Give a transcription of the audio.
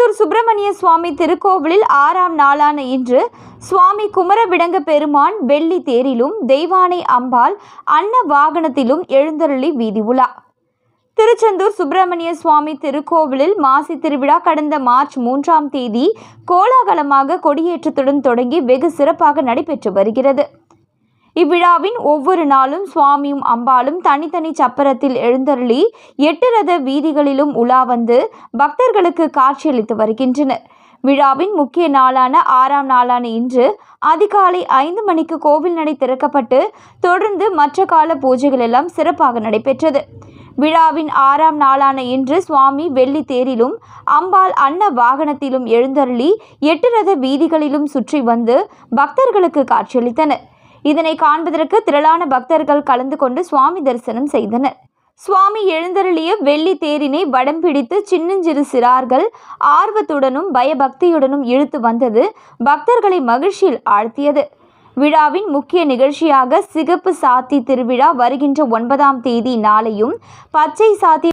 திருச்செந்தூர் சுப்பிரமணிய சுவாமி திருக்கோவிலில் ஆறாம் நாளான இன்று சுவாமி குமரவிடங்க பெருமான் வெள்ளி தேரிலும் தெய்வானை அம்பாள் அன்ன வாகனத்திலும் எழுந்தருளி வீதி உலா. திருச்செந்தூர் சுப்பிரமணிய சுவாமி திருக்கோவிலில் மாசி திருவிழா கடந்த மார்ச் மூன்றாம் தேதி கோலாகலமாக கொடியேற்றத்துடன் தொடங்கி வெகு சிறப்பாக நடைபெற்று வருகிறது. இவ்விழாவின் ஒவ்வொரு நாளும் சுவாமியும் அம்பாளும் தனித்தனி சப்பரத்தில் எழுந்தருளி எட்டு ரத வீதிகளிலும் உலா வந்து பக்தர்களுக்கு காட்சியளித்து வருகின்றனர். விழாவின் முக்கிய நாளான ஆறாம் நாளான இன்று அதிகாலை ஐந்து மணிக்கு கோவில் நடை திறக்கப்பட்டு தொடர்ந்து மற்ற கால பூஜைகள் எல்லாம் சிறப்பாக நடைபெற்றது. விழாவின் ஆறாம் நாளான இன்று சுவாமி வெள்ளி தேரிலும் அம்பாள் அன்ன வாகனத்திலும் எழுந்தருளி எட்டு ரத வீதிகளிலும் சுற்றி வந்து பக்தர்களுக்கு காட்சியளித்தனர். இதனை காண்பதற்கு திரளான பக்தர்கள் கலந்து கொண்டு சுவாமி தரிசனம் செய்தனர். சுவாமி எழுந்தருளிய வெள்ளி தேரினை வடம் பிடித்து சின்னஞ்சிறு சிறார்கள் ஆர்வத்துடனும் பயபக்தியுடனும் இழுத்து வந்தது பக்தர்களை மகிழ்ச்சியில் ஆழ்த்தியது. விழாவின் முக்கிய நிகழ்ச்சியாக சிகப்பு சாத்தி திருவிழா வருகின்ற ஒன்பதாம் தேதி நாளையும் பச்சை சாத்தி